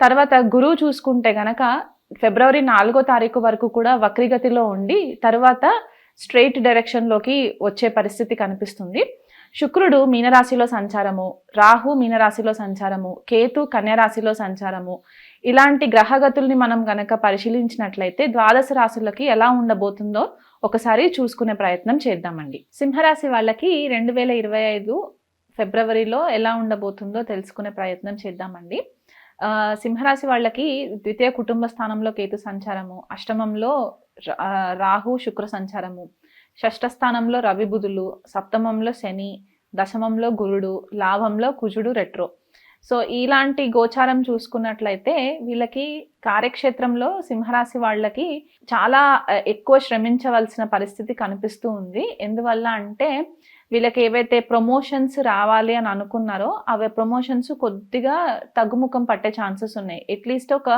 తర్వాత గురువు చూసుకుంటే గనక ఫిబ్రవరి నాలుగో తారీఖు వరకు కూడా వక్రిగతిలో ఉండి తర్వాత స్ట్రెయిట్ డైరెక్షన్లోకి వచ్చే పరిస్థితి కనిపిస్తుంది. శుక్రుడు మీనరాశిలో సంచారము రాహు మీనరాశిలో సంచారము కేతు కన్యరాశిలో సంచారము. ఇలాంటి గ్రహగతుల్ని మనం గనక పరిశీలించినట్లయితే ద్వాదశ రాశులకి ఎలా ఉండబోతుందో ఒకసారి చూసుకునే ప్రయత్నం చేద్దామండి. సింహరాశి వాళ్ళకి రెండు వేల ఇరవై ఐదు ఫిబ్రవరిలో ఎలా ఉండబోతుందో తెలుసుకునే ప్రయత్నం చేద్దామండి. సింహరాశి వాళ్ళకి ద్వితీయ కుటుంబ స్థానంలో కేతు సంచారము అష్టమంలో రాహు శుక్ర సంచారము షష్ఠ స్థానంలో రవి బుధులు సప్తమంలో శని దశమంలో గురుడు లాభంలో కుజుడు రెట్రో. సో ఇలాంటి గోచారం చూసుకున్నట్లయితే వీళ్ళకి కార్యక్షేత్రంలో సింహరాశి వాళ్ళకి చాలా ఎక్కువ శ్రమించవలసిన పరిస్థితి కనిపిస్తూ ఉంది. ఎందువల్ల అంటే వీళ్ళకి ఏవైతే ప్రమోషన్స్ రావాలి అని అనుకున్నారో అవి ప్రమోషన్స్ కొద్దిగా తగ్గుముఖం పట్టే ఛాన్సెస్ ఉన్నాయి. అట్లీస్ట్ ఒక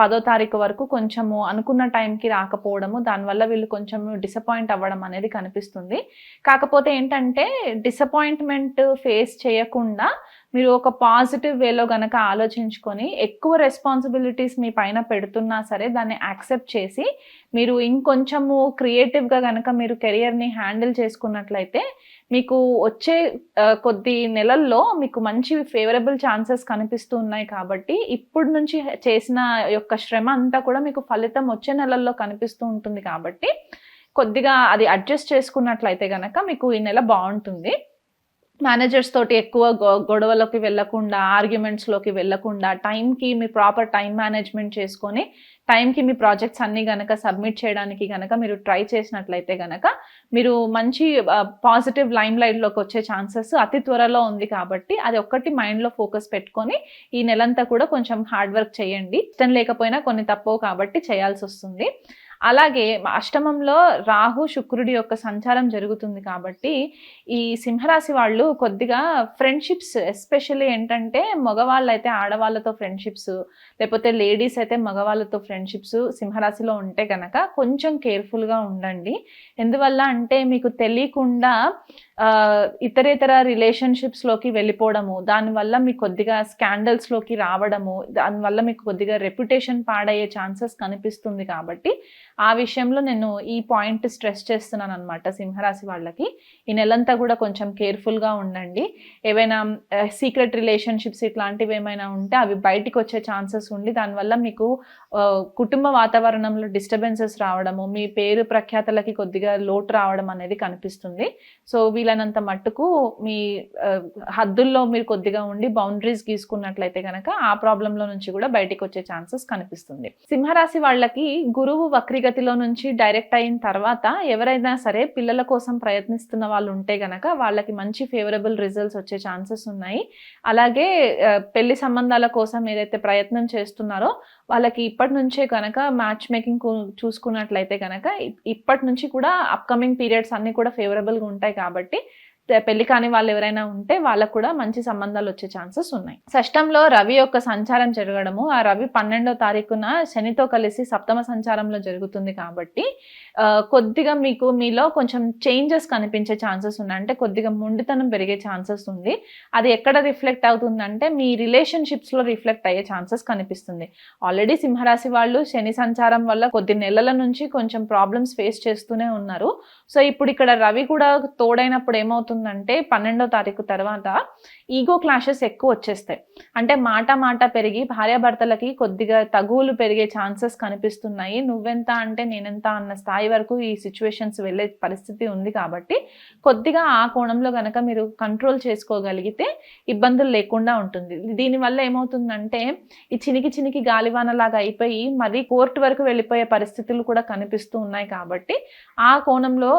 పదో తారీఖు వరకు కొంచెము అనుకున్న టైంకి రాకపోవడము దానివల్ల వీళ్ళు కొంచెం డిసప్పాయింట్ అవ్వడం అనేది కనిపిస్తుంది. కాకపోతే ఏంటంటే డిసప్పాయింట్మెంట్ ఫేస్ చేయకుండా మీరు ఒక పాజిటివ్ వేలో గనక ఆలోచించుకొని ఎక్కువ రెస్పాన్సిబిలిటీస్ మీ పైన పెడుతున్నా సరే దాన్ని యాక్సెప్ట్ చేసి మీరు ఇంకొంచెము క్రియేటివ్గా గనక మీరు కెరియర్ని హ్యాండిల్ చేసుకున్నట్లయితే మీకు వచ్చే కొద్ది నెలల్లో మీకు మంచి ఫేవరబుల్ ఛాన్సెస్ కనిపిస్తూ ఉన్నాయి కాబట్టి ఇప్పుడు నుంచి చేసిన యొక్క శ్రమ అంతా కూడా మీకు ఫలితం వచ్చే నెలల్లో కనిపిస్తూ ఉంటుంది కాబట్టి కొద్దిగా అది అడ్జస్ట్ చేసుకున్నట్లయితే కనుక మీకు ఈ నెల బాగుంటుంది. మేనేజర్స్ తోటి ఎక్కువ గొ- గొడవలోకి వెళ్ళకుండా ఆర్గ్యుమెంట్స్లోకి వెళ్ళకుండా టైంకి మీ ప్రాపర్ టైం మేనేజ్మెంట్ చేసుకొని టైంకి మీ ప్రాజెక్ట్స్ అన్నీ గనక సబ్మిట్ చేయడానికి గనక మీరు ట్రై చేసినట్లయితే గనక మీరు మంచి పాజిటివ్ లైమ్ లైట్లోకి వచ్చే ఛాన్సెస్ అతి త్వరలో ఉంది కాబట్టి అది ఒక్కటి మైండ్లో ఫోకస్ పెట్టుకొని ఈ నెలంతా కూడా కొంచెం హార్డ్ వర్క్ చేయండి. ఇష్టం లేకపోయినా కొన్ని తప్పవు కాబట్టి చేయాల్సి వస్తుంది. అలాగే అష్టమంలో రాహు శుక్రుడి యొక్క సంచారం జరుగుతుంది కాబట్టి ఈ సింహరాశి వాళ్ళు కొద్దిగా ఫ్రెండ్షిప్స్ ఎస్పెషల్లీ ఏంటంటే మగవాళ్ళు అయితే ఆడవాళ్ళతో ఫ్రెండ్షిప్స్ లేకపోతే లేడీస్ అయితే మగవాళ్ళతో ఫ్రెండ్షిప్స్ సింహరాశిలో ఉంటే కనుక కొంచెం కేర్ఫుల్గా ఉండండి. ఎందువల్ల అంటే మీకు తెలియకుండా ఇతరేతర రిలేషన్షిప్స్లోకి వెళ్ళిపోవడము దానివల్ల మీకు కొద్దిగా స్కాండల్స్లోకి రావడము దానివల్ల మీకు కొద్దిగా రెప్యుటేషన్ పాడయ్యే ఛాన్సెస్ కనిపిస్తుంది కాబట్టి ఆ విషయంలో నేను ఈ పాయింట్ స్ట్రెస్ చేస్తున్నాను అనమాట సింహరాశి వాళ్ళకి. ఈ నెలంతా కూడా కొంచెం కేర్ఫుల్గా ఉండండి. ఏవైనా సీక్రెట్ రిలేషన్షిప్స్ ఇట్లాంటివి ఏమైనా ఉంటే అవి బయటికి వచ్చే ఛాన్సెస్ ఉండి దానివల్ల మీకు కుటుంబ వాతావరణంలో డిస్టర్బెన్సెస్ రావడము మీ పేరు ప్రఖ్యాతలకి కొద్దిగా లోటు రావడం అనేది కనిపిస్తుంది. సో వీలైనంత మట్టుకు మీ హద్దుల్లో మీరు కొద్దిగా ఉండి బౌండరీస్ గీసుకున్నట్లయితే కనుక ఆ ప్రాబ్లంలో నుంచి కూడా బయటికి వచ్చే ఛాన్సెస్ కనిపిస్తుంది. సింహరాశి వాళ్ళకి గురువు తరగతిలో నుంచి డైరెక్ట్ అయిన తర్వాత ఎవరైనా సరే పిల్లల కోసం ప్రయత్నిస్తున్న వాళ్ళు ఉంటే గనక వాళ్ళకి మంచి ఫేవరబుల్ రిజల్ట్స్ వచ్చే ఛాన్సెస్ ఉన్నాయి. అలాగే పెళ్ళి సంబంధాల కోసం ఏదైతే ప్రయత్నం చేస్తున్నారో వాళ్ళకి ఇప్పటి నుంచే కనుక మ్యాచ్ మేకింగ్ చూసుకున్నట్లయితే కనుక ఇప్పటి నుంచి కూడా అప్కమింగ్ పీరియడ్స్ అన్ని కూడా ఫేవరబుల్గా ఉంటాయి కాబట్టి పెళ్ళి కాని వాళ్ళు ఎవరైనా ఉంటే వాళ్ళకు కూడా మంచి సంబంధాలు వచ్చే ఛాన్సెస్ ఉన్నాయి. షష్టంలో రవి యొక్క సంచారం జరగడము. ఆ రవి పన్నెండో తారీఖున శనితో కలిసి సప్తమ సంచారంలో జరుగుతుంది కాబట్టి కొద్దిగా మీకు మీలో కొంచెం చేంజెస్ కనిపించే ఛాన్సెస్ ఉన్నాయి. అంటే కొద్దిగా మొండితనం పెరిగే ఛాన్సెస్ ఉంది. అది ఎక్కడ రిఫ్లెక్ట్ అవుతుందంటే మీ రిలేషన్షిప్స్లో రిఫ్లెక్ట్ అయ్యే ఛాన్సెస్ కనిపిస్తుంది. ఆల్రెడీ సింహరాశి వాళ్ళు శని సంచారం వల్ల కొద్ది నెలల నుంచి కొంచెం ప్రాబ్లమ్స్ ఫేస్ చేస్తూనే ఉన్నారు. సో ఇప్పుడు ఇక్కడ రవి కూడా తోడైనప్పుడు ఏమవుతుంది అవుతుందంటే పన్నెండో తారీఖు తర్వాత ఈగో క్లాషెస్ ఎక్కువ వచ్చేస్తాయి. అంటే మాట మాట పెరిగి భార్యాభర్తలకి కొద్దిగా తగువులు పెరిగే ఛాన్సెస్ కనిపిస్తున్నాయి. నువ్వెంత అంటే నేనెంత అన్న స్థాయి వరకు ఈ సిచ్యువేషన్స్ వెళ్ళే పరిస్థితి ఉంది కాబట్టి కొద్దిగా ఆ కోణంలో కనుక మీరు కంట్రోల్ చేసుకోగలిగితే ఇబ్బందులు లేకుండా ఉంటుంది. దీనివల్ల ఏమవుతుందంటే ఈ చినికి చినికి గాలివానలాగా అయిపోయి మరీ కోర్టు వరకు వెళ్ళిపోయే పరిస్థితులు కూడా కనిపిస్తూ ఉన్నాయి కాబట్టి ఆ కోణంలో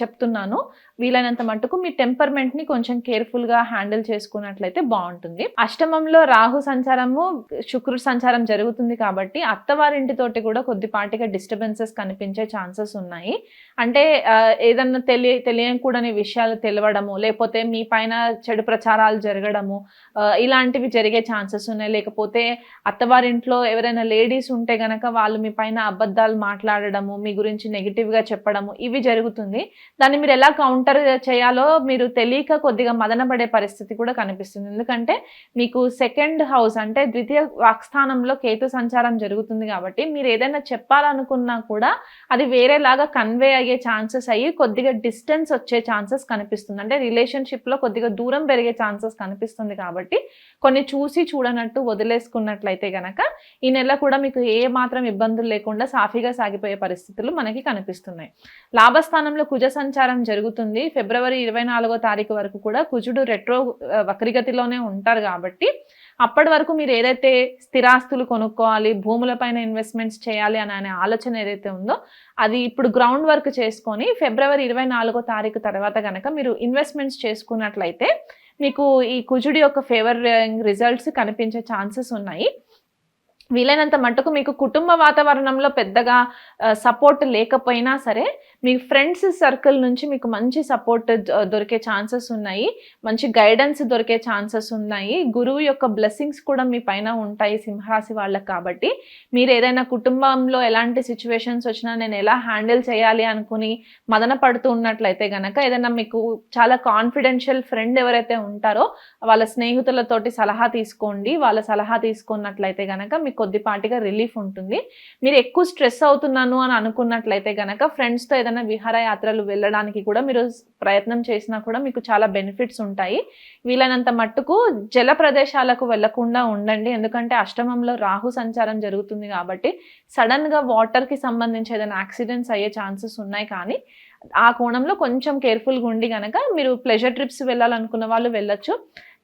చెప్తున్నాను. వీలైనంత మట్టుకు మీ టెంపర్మెంట్ని కొంచెం కేర్ఫుల్గా హ్యాండిల్ హ్యాండిల్ చేసుకున్నట్లయితే బాగుంటుంది. అష్టమంలో రాహు సంచారము శుక్రుడు సంచారం జరుగుతుంది కాబట్టి అత్తవారింటితోటి కూడా కొద్దిపాటిగా డిస్టర్బెన్సెస్ కనిపించే ఛాన్సెస్ ఉన్నాయి. అంటే ఏదన్నా తెలియ తెలియకూడని విషయాలు తెలవడము లేకపోతే మీ పైన చెడు ప్రచారాలు జరగడము ఇలాంటివి జరిగే ఛాన్సెస్ ఉన్నాయి. లేకపోతే అత్తవారింట్లో ఎవరైనా లేడీస్ ఉంటే గనక వాళ్ళు మీ పైన అబద్ధాలు మాట్లాడడము మీ గురించి నెగిటివ్గా చెప్పడము ఇవి జరుగుతుంది. దాన్ని మీరు ఎలా కౌంటర్ చేయాలో మీరు తెలియక కొద్దిగా మదనపడే పరిస్థితి కూడా కనిపిస్తుంది. ఎందుకంటే మీకు సెకండ్ హౌస్ అంటే ద్వితీయ వాక్స్థానంలో కేతు సంచారం జరుగుతుంది కాబట్టి మీరు ఏదైనా చెప్పాలనుకున్నా కూడా అది వేరేలాగా కన్వే అయ్యే ఛాన్సెస్ అయ్యి కొద్దిగా డిస్టెన్స్ వచ్చే ఛాన్సెస్ కనిపిస్తుంది. అంటే రిలేషన్షిప్లో కొద్దిగా దూరం పెరిగే ఛాన్సెస్ కనిపిస్తుంది కాబట్టి కొన్ని చూసి చూడనట్టు వదిలేసుకున్నట్లయితే గనక ఈ నెల కూడా మీకు ఏ మాత్రం ఇబ్బందులు లేకుండా సాఫీగా సాగిపోయే పరిస్థితులు మనకి కనిపిస్తున్నాయి. లాభస్థానంలో కుజ సంచారం జరుగుతుంది. ఫిబ్రవరి ఇరవై నాలుగో తారీఖు వరకు కూడా కుజుడు రెట్రో వక్రిగతిలోనే ఉంటారు కాబట్టి అప్పటి వరకు మీరు ఏదైతే స్థిరాస్తులు కొనుక్కోవాలి భూములపైన ఇన్వెస్ట్మెంట్స్ చేయాలి అని అనే ఆలోచన ఏదైతే ఉందో అది ఇప్పుడు గ్రౌండ్ వర్క్ చేసుకొని ఫిబ్రవరి ఇరవై నాలుగో తారీఖు తర్వాత కనుక మీరు ఇన్వెస్ట్మెంట్స్ చేసుకున్నట్లయితే మీకు ఈ కుజుడి యొక్క ఫేవర్ రిజల్ట్స్ కనిపించే ఛాన్సెస్ ఉన్నాయి. వీలైనంత మటుకు మీకు కుటుంబ వాతావరణంలో పెద్దగా సపోర్ట్ లేకపోయినా సరే మీ ఫ్రెండ్స్ సర్కిల్ నుంచి మీకు మంచి సపోర్ట్ దొరికే ఛాన్సెస్ ఉన్నాయి. మంచి గైడెన్స్ దొరికే ఛాన్సెస్ ఉన్నాయి. గురువు యొక్క బ్లెస్సింగ్స్ కూడా మీ పైన ఉంటాయి సింహరాశి వాళ్ళకి కాబట్టి. మీరు ఏదైనా కుటుంబంలో ఎలాంటి సిచ్యువేషన్స్ వచ్చినా నేను ఎలా హ్యాండిల్ చేయాలి అనుకుని మదన పడుతూ ఉన్నట్లయితే గనక ఏదైనా మీకు చాలా కాన్ఫిడెన్షియల్ ఫ్రెండ్ ఎవరైతే ఉంటారో వాళ్ళ స్నేహితులతోటి సలహా తీసుకోండి. వాళ్ళ సలహా తీసుకున్నట్లయితే గనక మీకు కొద్దిపాటిగా రిలీఫ్ ఉంటుంది. మీరు ఎక్కువ స్ట్రెస్ అవుతున్నాను అని అనుకున్నట్లయితే గనక ఫ్రెండ్స్తో ఏదైనా విహారయాత్రలు వెళ్ళడానికి కూడా మీరు ప్రయత్నం చేసినా కూడా మీకు చాలా బెనిఫిట్స్ ఉంటాయి. వీలైనంత మట్టుకు జల ప్రదేశాలకు వెళ్ళకుండా ఉండండి. ఎందుకంటే అష్టమంలో రాహు సంచారం జరుగుతుంది కాబట్టి సడన్గా వాటర్కి వాటర్కి సంబంధించి ఏదైనా యాక్సిడెంట్స్ అయ్యే ఛాన్సెస్ ఉన్నాయి. కానీ ఆ కోణంలో కొంచెం కేర్ఫుల్గా ఉండి కనుక మీరు ప్లెజర్ ట్రిప్స్ వెళ్ళాలనుకున్న వాళ్ళు వెళ్ళొచ్చు.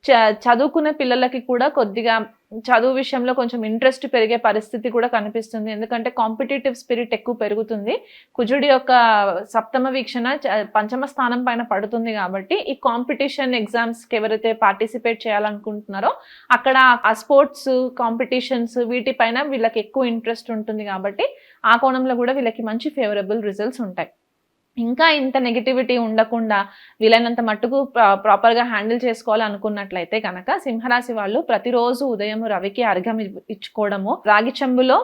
చదువుకునే పిల్లలకి కూడా కొద్దిగా చదువు విషయంలో కొంచెం ఇంట్రెస్ట్ పెరిగే పరిస్థితి కూడా కనిపిస్తుంది. ఎందుకంటే కాంపిటేటివ్ స్పిరిట్ ఎక్కువ పెరుగుతుంది. కుజుడి యొక్క సప్తమ వీక్షణ చ- పంచమ స్థానం పైన పడుతుంది కాబట్టి ఈ కాంపిటీషన్ ఎగ్జామ్స్కి ఎవరైతే పార్టిసిపేట్ చేయాలనుకుంటున్నారో అక్కడ ఆ స్పోర్ట్స్ కాంపిటీషన్స్ వీటిపైన వీళ్ళకి ఎక్కువ ఇంట్రెస్ట్ ఉంటుంది కాబట్టి ఆ కోణంలో కూడా వీళ్ళకి మంచి ఫేవరబుల్ రిజల్ట్స్ ఉంటాయి. ఇంకా ఇంత నెగిటివిటీ ఉండకుండా వీలైనంత మట్టుకు ప్రాపర్గా హ్యాండిల్ చేసుకోవాలనుకున్నట్లయితే కనుక సింహరాశి వాళ్ళు ప్రతిరోజు ఉదయం రవికి అర్ఘం ఇచ్చుకోవడము రాగి చెంబులో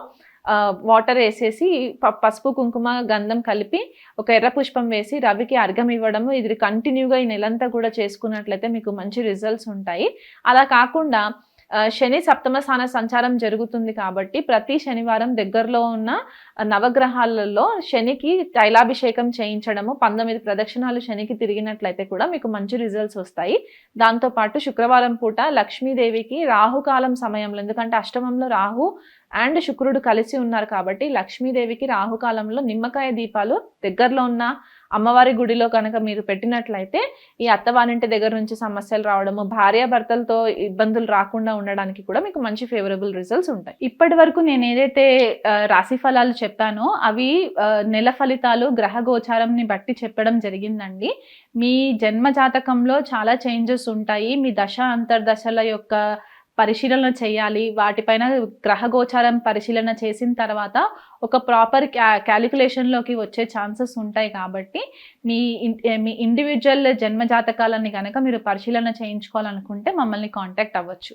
వాటర్ వేసేసి ప- పసుపు కుంకుమ గంధం కలిపి ఒక ఎర్ర పుష్పం వేసి రవికి అర్ఘం ఇవ్వడము ఇది కంటిన్యూగా ఈ నెలంతా కూడా చేసుకున్నట్లయితే మీకు మంచి రిజల్ట్స్ ఉంటాయి. అలా కాకుండా శని సప్తమ స్థాన సంచారం జరుగుతుంది కాబట్టి ప్రతి శనివారం దగ్గరలో ఉన్న నవగ్రహాలలో శనికి తైలాభిషేకం చేయించడము పంతొమ్మిది ప్రదక్షిణాలు శనికి తిరిగినట్లయితే కూడా మీకు మంచి రిజల్ట్స్ వస్తాయి. దాంతోపాటు శుక్రవారం పూట లక్ష్మీదేవికి రాహుకాలం సమయంలో ఎందుకంటే అష్టమంలో రాహు అండ్ శుక్రుడు కలిసి ఉన్నారు కాబట్టి లక్ష్మీదేవికి రాహుకాలంలో నిమ్మకాయ దీపాలు దగ్గరలో ఉన్న అమ్మవారి గుడిలో కనుక మీరు పెట్టినట్లయితే ఈ అత్తవారింటి దగ్గర నుంచి సమస్యలు రావడము భార్యాభర్తలతో ఇబ్బందులు రాకుండా ఉండడానికి కూడా మీకు మంచి ఫేవరబుల్ రిజల్ట్స్ ఉంటాయి. ఇప్పటి వరకు నేను ఏదైతే రాశి ఫలాలు చెప్పానో అవి నెల ఫలితాలు గ్రహ గోచారంని బట్టి చెప్పడం జరిగిందండి. మీ జన్మ జాతకంలో చాలా చేంజెస్ ఉంటాయి. మీ దశ అంతర్దశల యొక్క పరిశీలన చేయాలి. వాటిపైన గ్రహగోచారం పరిశీలన చేసిన తర్వాత ఒక ప్రాపర్ క్యా క్యాలిక్యులేషన్లోకి వచ్చే ఛాన్సెస్ ఉంటాయి కాబట్టి మీ మీ ఇండివిజువల్ జన్మ జాతకాలని కనుక మీరు పరిశీలన చేయించుకోవాలనుకుంటే మమ్మల్ని కాంటాక్ట్ అవ్వచ్చు.